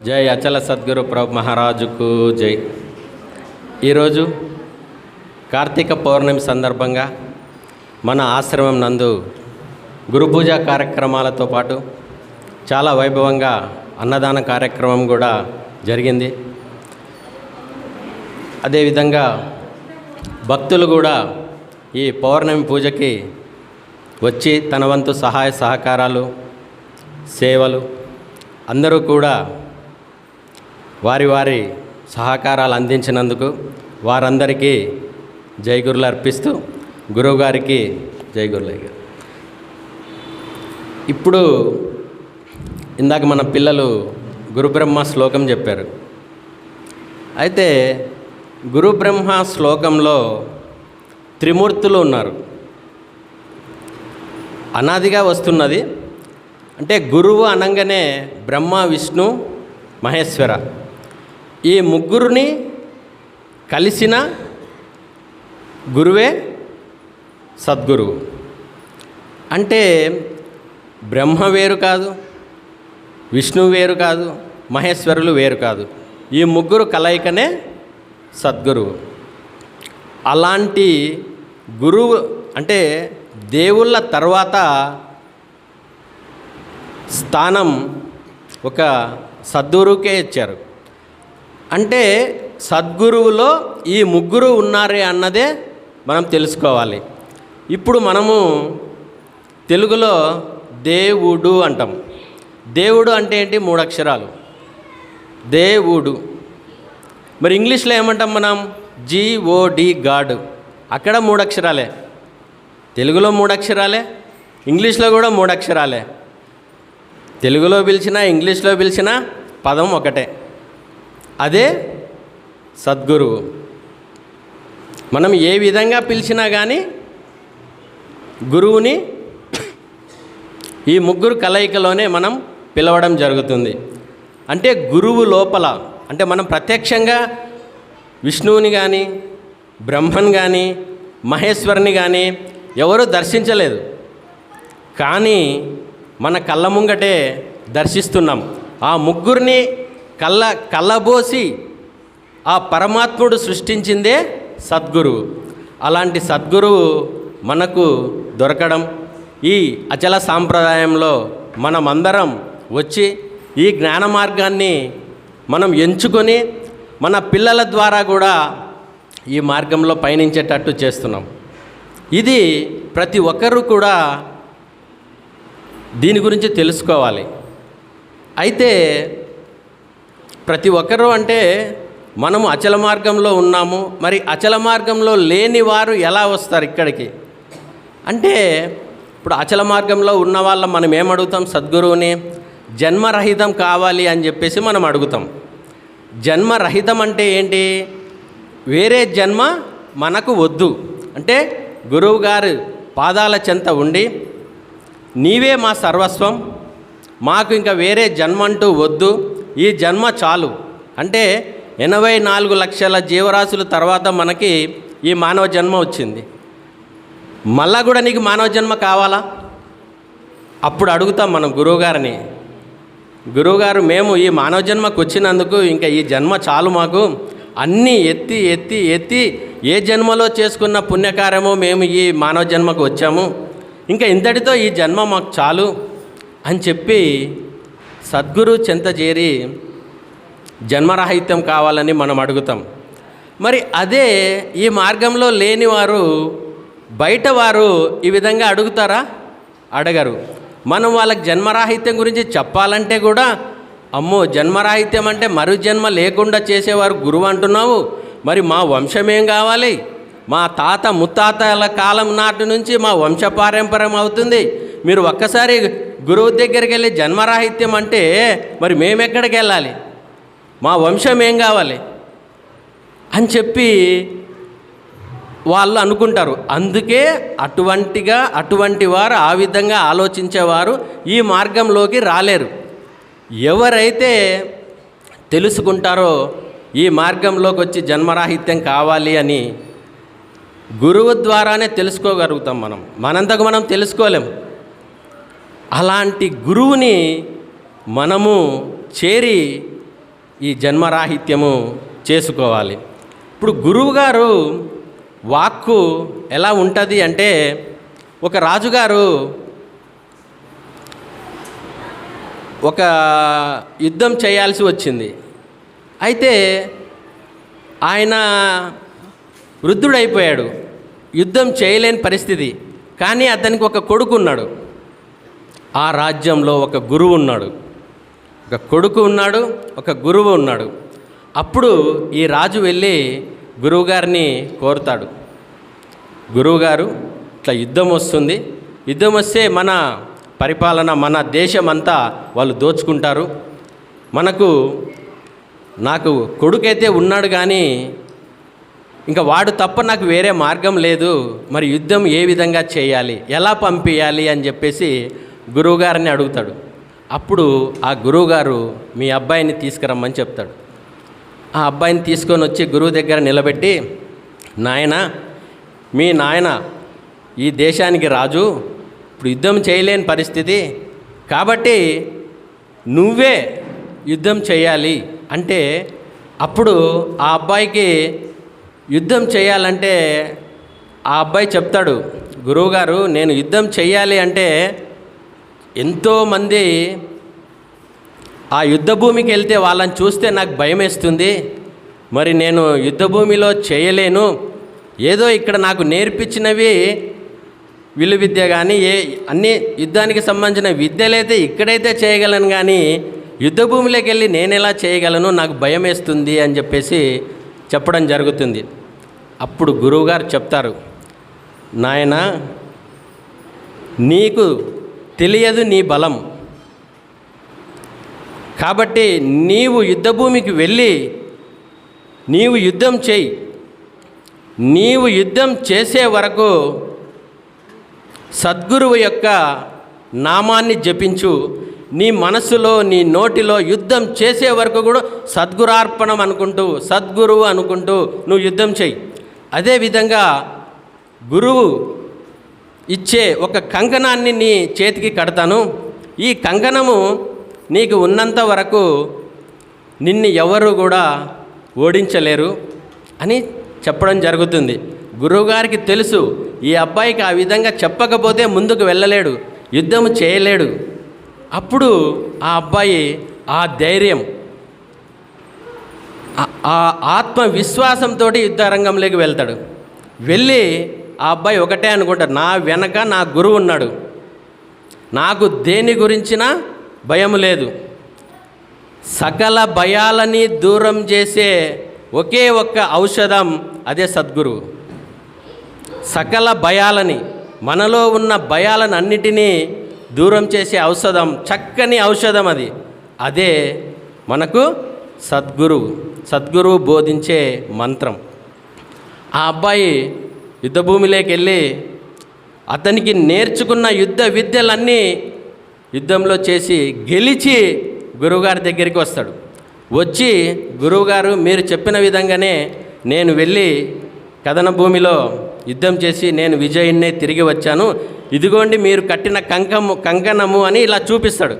జై అచల సద్గురు ప్రభు మహారాజుకు జై. ఈరోజు కార్తీక పౌర్ణమి సందర్భంగా మన ఆశ్రమం నందు గురు పూజ కార్యక్రమాలతో పాటు చాలా వైభవంగా అన్నదాన కార్యక్రమం కూడా జరిగింది. అదేవిధంగా భక్తులు కూడా ఈ పౌర్ణమి పూజకి వచ్చి తన వంతు సహాయ సహకారాలు సేవలు అందరూ కూడా వారి వారి సహకారాలు అందించినందుకు వారందరికీ జై గురులు అర్పిస్తూ గురువుగారికి జై గురులయ్య గారు ఇప్పుడు ఇందాక మన పిల్లలు గురుబ్రహ్మ శ్లోకం చెప్పారు. అయితే గురుబ్రహ్మ శ్లోకంలో త్రిమూర్తులు ఉన్నారు. అనాదిగా వస్తున్నది అంటే గురువు అనగానే బ్రహ్మ విష్ణు మహేశ్వర. ఈ ముగ్గురిని కలిసిన గురువే సద్గురువు. అంటే బ్రహ్మ వేరు కాదు విష్ణువు వేరు కాదు మహేశ్వరులు వేరు కాదు. ఈ ముగ్గురు కలయికనే సద్గురువు. అలాంటి గురువు అంటే దేవుళ్ళ తర్వాత స్థానం ఒక సద్గురువుకే ఇచ్చారు. అంటే సద్గురువులో ఈ ముగ్గురు ఉన్నారే అన్నదే మనం తెలుసుకోవాలి. ఇప్పుడు మనము తెలుగులో దేవుడు అంటాం. దేవుడు అంటే ఏంటి? మూడు అక్షరాలు దేవుడు. మరి ఇంగ్లీష్లో ఏమంటాం మనం? జిఓడి గాడ్ అక్కడ మూడు అక్షరాలే తెలుగులో మూడు అక్షరాలే ఇంగ్లీష్లో కూడా మూడు అక్షరాలే తెలుగులో పిలిచినా ఇంగ్లీష్లో పిలిచినా పదం ఒకటే. అదే సద్గురువు. మనం ఏ విధంగా పిలిచినా కానీ గురువుని ఈ ముగ్గురు కలయికలోనే మనం పిలవడం జరుగుతుంది. అంటే గురువు లోపల అంటే మనం ప్రత్యక్షంగా విష్ణువుని కానీ బ్రహ్మన్ కానీ మహేశ్వరుని కానీ ఎవరూ దర్శించలేదు. కానీ మన కళ్ళ ముంగటే దర్శిస్తున్నాం. ఆ ముగ్గురిని కళ్ళ కళ్ళబోసి ఆ పరమాత్ముడు సృష్టించిందే సద్గురువు అలాంటి సద్గురువు మనకు దొరకడం ఈ అచల సాంప్రదాయంలో మనమందరం వచ్చి ఈ జ్ఞాన మార్గాన్ని మనం ఎంచుకొని మన పిల్లల ద్వారా కూడా ఈ మార్గంలో పయనించేటట్టు చేస్తున్నాం. ఇది ప్రతి ఒక్కరూ కూడా దీని గురించి తెలుసుకోవాలి. అయితే ప్రతి ఒక్కరూ అంటే మనము అచల మార్గంలో ఉన్నాము. మరి అచల మార్గంలో లేని వారు ఎలా వస్తారు ఇక్కడికి? అంటే ఇప్పుడు అచల మార్గంలో ఉన్న వాళ్ళ మనం ఏమడుగుతాం సద్గురువుని జన్మరహితం కావాలి అని చెప్పేసి మనం అడుగుతాం. జన్మరహితం అంటే ఏంటి? వేరే జన్మ మనకు వద్దు. అంటే గురువు గారు పాదాల చెంత ఉండి నీవే మా సర్వస్వం మాకు ఇంకా వేరే జన్మ అంటూ వద్దు. ఈ జన్మ చాలు. అంటే ఎనభై నాలుగు లక్షల జీవరాశుల తర్వాత మనకి ఈ మానవ జన్మ వచ్చింది. మళ్ళా కూడా నీకు మానవ జన్మ కావాలా? అప్పుడు అడుగుతాం మనం గురువుగారిని. గురువుగారు మేము ఈ మానవ జన్మకు వచ్చినందుకు ఇంకా ఈ జన్మ చాలు మాకు. అన్నీ ఎత్తి ఎత్తి ఎత్తి ఏ జన్మలో చేసుకున్న పుణ్యకార్యమో మేము ఈ మానవ జన్మకు వచ్చాము. ఇంకా ఇంతటితో ఈ జన్మ మాకు చాలు అని చెప్పి సద్గురు చెంత చేరి జన్మరాహిత్యం కావాలని మనం అడుగుతాం. మరి అదే ఈ మార్గంలో లేనివారు బయట వారు ఈ విధంగా అడుగుతారా? అడగరు. మనం వాళ్ళకి జన్మరాహిత్యం గురించి చెప్పాలంటే కూడా అమ్మో జన్మరాహిత్యం అంటే మరు జన్మ లేకుండా చేసేవారు గురువు అంటున్నావు. మరి మా వంశం ఏం కావాలి? మా తాత ముత్తాతల కాలం నాటి నుంచి మా వంశపారంపర్యం అవుతుంది. మీరు ఒక్కసారి గురువు దగ్గరికి వెళ్ళి జన్మరాహిత్యం అంటే మరి మేమెక్కడికి వెళ్ళాలి మా వంశం ఏం కావాలి? అని చెప్పి వాళ్ళు అనుకుంటారు. అందుకే అటువంటిగా అటువంటి వారు ఆ విధంగా ఆలోచించేవారు ఈ మార్గంలోకి రాలేరు. ఎవరైతే తెలుసుకుంటారో ఈ మార్గంలోకి వచ్చి జన్మరాహిత్యం కావాలి అని గురువు ద్వారానే తెలుసుకోగలుగుతాం మనం. మనంతకు మనం తెలుసుకోలేం. అలాంటి గురువుని మనము చేరి ఈ జన్మరాహిత్యము చేసుకోవాలి. ఇప్పుడు గురువుగారు వాక్కు ఎలా ఉంటుంది అంటే ఒక రాజుగారు ఒక యుద్ధం చేయాల్సి వచ్చింది. అయితే ఆయన వృద్ధుడైపోయాడు. యుద్ధం చేయలేని పరిస్థితి. కానీ అతనికి ఒక కొడుకు ఉన్నాడు ఆ రాజ్యంలో ఒక గురువు ఉన్నాడు. ఒక కొడుకు ఉన్నాడు ఒక గురువు ఉన్నాడు. అప్పుడు ఈ రాజు వెళ్ళి గురువుగారిని కోరుతాడు. గురువుగారు ఇట్లా యుద్ధం వస్తుంది. యుద్ధం వస్తే మన పరిపాలన మన దేశం అంతా వాళ్ళు దోచుకుంటారు. మనకు నాకు కొడుకైతే ఉన్నాడు కానీ ఇంకా వాడు తప్ప నాకు వేరే మార్గం లేదు. మరి యుద్ధం ఏ విధంగా చేయాలి? ఎలా పంపించాలి అని చెప్పేసి గురువుగారిని అడుగుతాడు. అప్పుడు ఆ గురువుగారు మీ అబ్బాయిని తీసుకురమ్మని చెప్తాడు. ఆ అబ్బాయిని తీసుకొని వచ్చి గురువు దగ్గర నిలబెట్టి నాయన మీ నాయన ఈ దేశానికి రాజు. ఇప్పుడు యుద్ధం చేయలేని పరిస్థితి. కాబట్టి నువ్వే యుద్ధం చేయాలి. అంటే అప్పుడు ఆ అబ్బాయికి యుద్ధం చేయాలంటే ఆ అబ్బాయి చెప్తాడు గురువుగారు నేను యుద్ధం చేయాలి అంటే ఎంతోమంది ఆ యుద్ధ భూమికి వెళ్తే వాళ్ళని చూస్తే నాకు భయం వేస్తుంది మరి నేను యుద్ధ భూమిలో చేయలేను. ఏదో ఇక్కడ నాకు నేర్పించినవి విలు విద్య కానీ ఏ అన్ని యుద్ధానికి సంబంధించిన విద్యలైతే ఇక్కడైతే చేయగలను కానీ యుద్ధ భూమిలోకి వెళ్ళి నేను ఎలా చేయగలను నాకు భయం వేస్తుంది అని చెప్పేసి చెప్పడం జరుగుతుంది. అప్పుడు గురువుగారు చెప్తారు నాయన నీకు తెలియదు నీ బలం. కాబట్టి నీవు యుద్ధభూమికి వెళ్ళి నీవు యుద్ధం చేయి. నీవు యుద్ధం చేసే వరకు సద్గురువు యొక్క నామాన్ని జపించు. నీ మనసులో నీ నోటిలో యుద్ధం చేసే వరకు కూడా సద్గురార్పణం అనుకుంటూ సద్గురువు అనుకుంటూ నువ్వు యుద్ధం చేయి. అదేవిధంగా గురువు ఇచ్చే ఒక కంకణాన్ని నీ చేతికి కడతాను. ఈ కంకణము నీకు ఉన్నంత వరకు నిన్ను ఎవరు కూడా ఓడించలేరు అని చెప్పడం జరుగుతుంది. గురువుగారికి తెలుసు ఈ అబ్బాయికి ఆ విధంగా చెప్పకపోతే ముందుకు వెళ్ళలేడు యుద్ధము చేయలేడు. అప్పుడు ఆ అబ్బాయి ఆ ధైర్యం ఆ- ఆ ఆత్మవిశ్వాసంతో యుద్ధరంగంలోకి వెళ్తాడు. వెళ్ళి ఆ అబ్బాయి ఒకటే అనుకుంటాడు నా వెనక నా గురువు ఉన్నాడు. నాకు దేని గురించిన భయం లేదు. సకల భయాలని దూరం చేసే ఒకే ఒక్క ఔషధం అదే సద్గురువు. సకల భయాలని మనలో ఉన్న భయాలను అన్నిటినీ దూరం చేసే ఔషధం చక్కని ఔషధం అది. అదే మనకు సద్గురువు. సద్గురువు బోధించే మంత్రం. ఆ అబ్బాయి యుద్ధభూమిలోకి వెళ్ళి అతనికి నేర్చుకున్న యుద్ధ విద్యలన్నీ యుద్ధంలో చేసి గెలిచి గురువుగారి దగ్గరికి వస్తాడు. వచ్చి గురువుగారు మీరు చెప్పిన విధంగానే నేను వెళ్ళి కథన భూమిలో యుద్ధం చేసి నేను విజయున్నే తిరిగి వచ్చాను. ఇదిగోండి మీరు కట్టిన కంకము కంకణము అని ఇలా చూపిస్తాడు.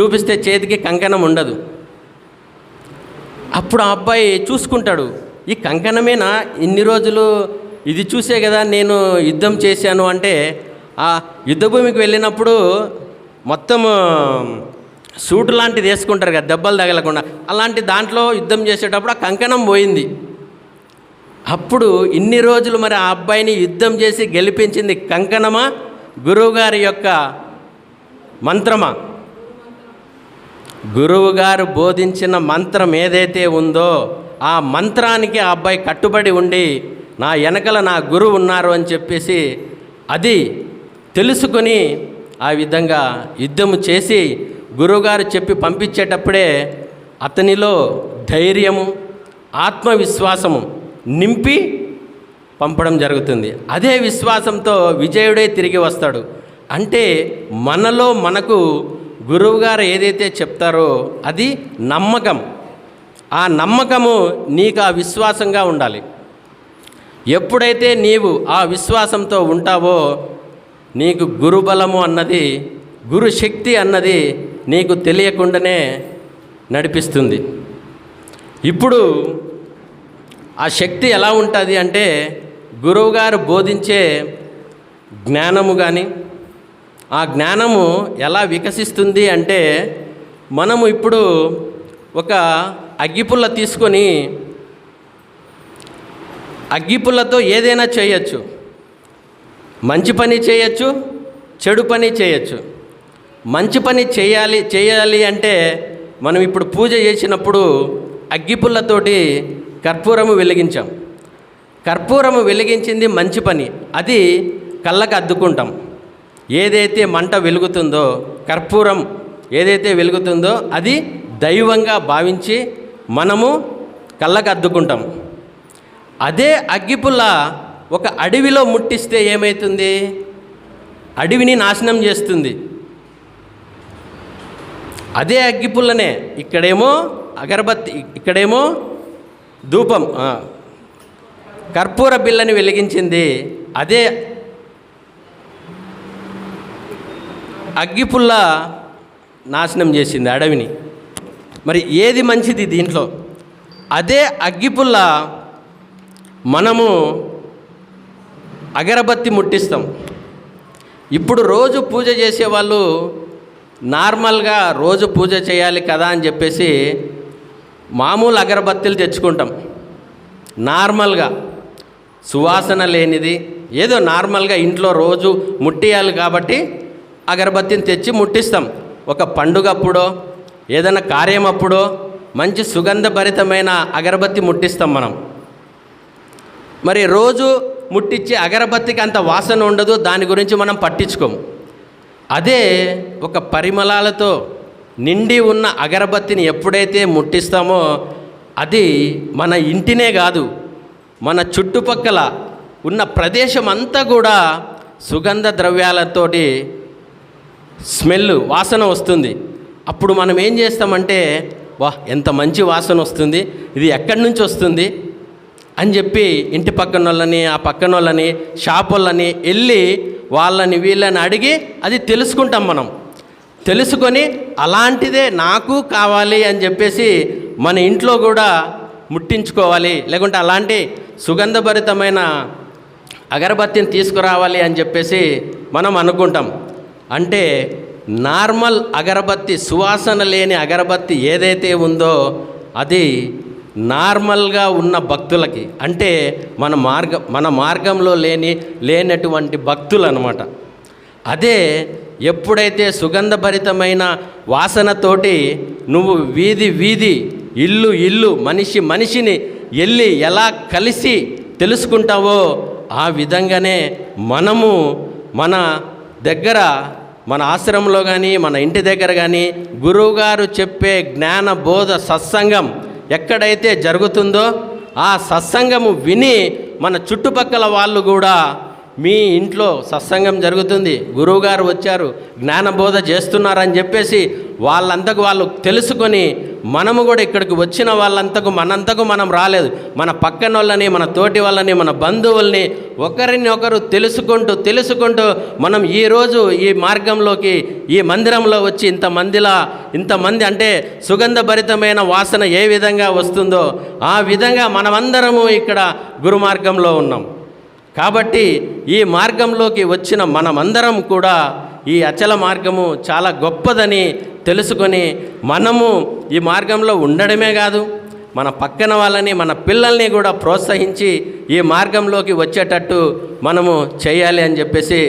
చూపిస్తే చేతికి కంకణం ఉండదు. అప్పుడు ఆ అబ్బాయి చూసుకుంటాడు ఈ కంకణమేనా? ఇన్ని రోజులు ఇది చూసే కదా నేను యుద్ధం చేశాను అంటే ఆ యుద్ధభూమికి వెళ్ళినప్పుడు మొత్తం సూట్ లాంటిది వేసుకుంటారు కదా దెబ్బలు తగలకుండా. అలాంటి దాంట్లో యుద్ధం చేసేటప్పుడు ఆ కంకణం పోయింది. అప్పుడు ఇన్ని రోజులు మరి ఆ అబ్బాయిని యుద్ధం చేసి గెలిపించింది కంకణమా గురువుగారి యొక్క మంత్రమా? గురువుగారు బోధించిన మంత్రం ఏదైతే ఉందో ఆ మంత్రానికి ఆ అబ్బాయి కట్టుబడి ఉండి నా వెనకల నా గురువు ఉన్నారు అని చెప్పేసి అది తెలుసుకొని ఆ విధంగా యుద్ధము చేసి గురువుగారు చెప్పి పంపించేటప్పుడే అతనిలో ధైర్యము ఆత్మవిశ్వాసము నింపి పంపడం జరుగుతుంది. అదే విశ్వాసంతో విజయుడే తిరిగి వస్తాడు. అంటే మనలో మనకు గురువుగారు ఏదైతే చెప్తారో అది నమ్మకం. ఆ నమ్మకము నీకు ఆ విశ్వాసంగా ఉండాలి. ఎప్పుడైతే నీవు ఆ విశ్వాసంతో ఉంటావో నీకు గురుబలము అన్నది గురు శక్తి అన్నది నీకు తెలియకుండానే నడిపిస్తుంది. ఇప్పుడు ఆ శక్తి ఎలా ఉంటుంది అంటే గురువుగారు బోధించే జ్ఞానము కానీ ఆ జ్ఞానము ఎలా వికసిస్తుంది అంటే మనము ఇప్పుడు ఒక అగ్గిపుల్ల తీసుకొని అగ్గిపుల్లతో ఏదైనా చేయొచ్చు. మంచి పని చేయొచ్చు చెడు పని చేయొచ్చు. మంచి పని చేయాలి చేయాలి అంటే మనం ఇప్పుడు పూజ చేసినప్పుడు అగ్గిపుల్లతోటి కర్పూరము వెలిగించాం. కర్పూరము వెలిగించింది మంచి పని అది కళ్ళకు అద్దుకుంటాం. ఏదైతే మంట వెలుగుతుందో కర్పూరం ఏదైతే వెలుగుతుందో అది దైవంగా భావించి మనము కళ్ళకు అద్దుకుంటాం. అదే అగ్గిపుల్ల ఒక అడవిలో ముట్టిస్తే ఏమవుతుంది అడవిని నాశనం చేస్తుంది. అదే అగ్గిపుల్లనే. ఇక్కడేమో అగరబత్తి ఇక్కడేమో ధూపం కర్పూర బిల్లని వెలిగించింది. అదే అగ్గిపుల్ల నాశనం చేసింది అడవిని. మరి ఏది మంచిది దీంట్లో? అదే అగ్గిపుల్ల మనము అగరబత్తి ముట్టిస్తాం. ఇప్పుడు రోజు పూజ చేసేవాళ్ళు నార్మల్గా రోజు పూజ చేయాలి కదా అని చెప్పేసి మామూలు అగరబత్తిలు తెచ్చుకుంటాం. నార్మల్గా సువాసన లేనిది ఏదో నార్మల్గా ఇంట్లో రోజు ముట్టియాలి కాబట్టి అగరబత్తిని తెచ్చి ముట్టిస్తాం. ఒక పండుగప్పుడో ఏదైనా కార్యం అప్పుడో మంచి సుగంధభరితమైన అగరబత్తి ముట్టిస్తాం మనం. మరి రోజు ముట్టించే అగరబత్తికి అంత వాసన ఉండదు దాని గురించి మనం పట్టించుకోము. అదే ఒక పరిమళాలతో నిండి ఉన్న అగరబత్తిని ఎప్పుడైతే ముట్టిస్తామో అది మన ఇంటినే కాదు మన చుట్టుపక్కల ఉన్న ప్రదేశం అంతా కూడా సుగంధ ద్రవ్యాలతోటి స్మెల్ వాసన వస్తుంది. అప్పుడు మనం ఏం చేస్తామంటే వా ఎంత మంచి వాసన వస్తుంది ఇది ఎక్కడి నుంచి వస్తుంది? అని చెప్పి ఇంటి పక్కన వాళ్ళని ఆ పక్కన వాళ్ళని షాప్ వాళ్ళని వెళ్ళి వాళ్ళని వీళ్ళని అడిగి అది తెలుసుకుంటాం మనం. తెలుసుకొని అలాంటిదే నాకు కావాలి అని చెప్పేసి మన ఇంట్లో కూడా ముట్టించుకోవాలి. లేకుంటే అలాంటి సుగంధభరితమైన అగరబత్తిని తీసుకురావాలి అని చెప్పేసి మనం అనుకుంటాం. అంటే నార్మల్ అగరబత్తి సువాసన లేని అగరబత్తి ఏదైతే ఉందో అది నార్మల్గా ఉన్న భక్తులకి అంటే మన మార్గ మన మార్గంలో లేని లేనటువంటి భక్తులు అనమాట అదే ఎప్పుడైతే సుగంధభరితమైన వాసనతోటి నువ్వు వీధి వీధి ఇల్లు ఇల్లు మనిషి మనిషిని వెళ్ళి ఎలా కలిసి తెలుసుకుంటావో ఆ విధంగానే మనము మన దగ్గర మన ఆశ్రమంలో కానీ మన ఇంటి దగ్గర కానీ గురువుగారు చెప్పే జ్ఞాన బోధ సత్సంగం ఎక్కడైతే జరుగుతుందో ఆ సత్సంగము విని మన చుట్టుపక్కల వాళ్ళు కూడా మీ ఇంట్లో సత్సంగం జరుగుతుంది. గురువుగారు వచ్చారు జ్ఞానబోధ చేస్తున్నారని చెప్పేసి వాళ్ళంతకు వాళ్ళు తెలుసుకొని మనము కూడా ఇక్కడికి వచ్చిన వాళ్ళంతకు మనంతకు మనం రాలేదు. మన పక్కన వాళ్ళని మన తోటి వాళ్ళని మన బంధువుల్ని ఒకరిని ఒకరు తెలుసుకుంటూ తెలుసుకుంటూ మనం ఈరోజు ఈ మార్గంలోకి ఈ మందిరంలో వచ్చి ఇంతమందిలా ఇంతమంది అంటే సుగంధభరితమైన వాసన ఏ విధంగా వస్తుందో ఆ విధంగా మనమందరము ఇక్కడ గురు మార్గంలో ఉన్నాం. కాబట్టి ఈ మార్గంలోకి వచ్చిన మనమందరం కూడా ఈ అచల మార్గము చాలా గొప్పదని తెలుసుకొని మనము ఈ మార్గంలో ఉండడమే కాదు మన పక్కన వాళ్ళని మన పిల్లల్ని కూడా ప్రోత్సహించి ఈ మార్గంలోకి వచ్చేటట్టు మనము చేయాలి అని చెప్పేసి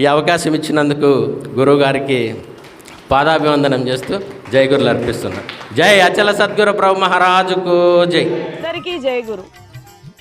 ఈ అవకాశం ఇచ్చినందుకు గురువుగారికి పాదాభివందనం చేస్తూ జై గురులు అర్పిస్తున్నాను జై అచల సద్గురు ప్రభు మహారాజుకు జై. అందరికీ గురు.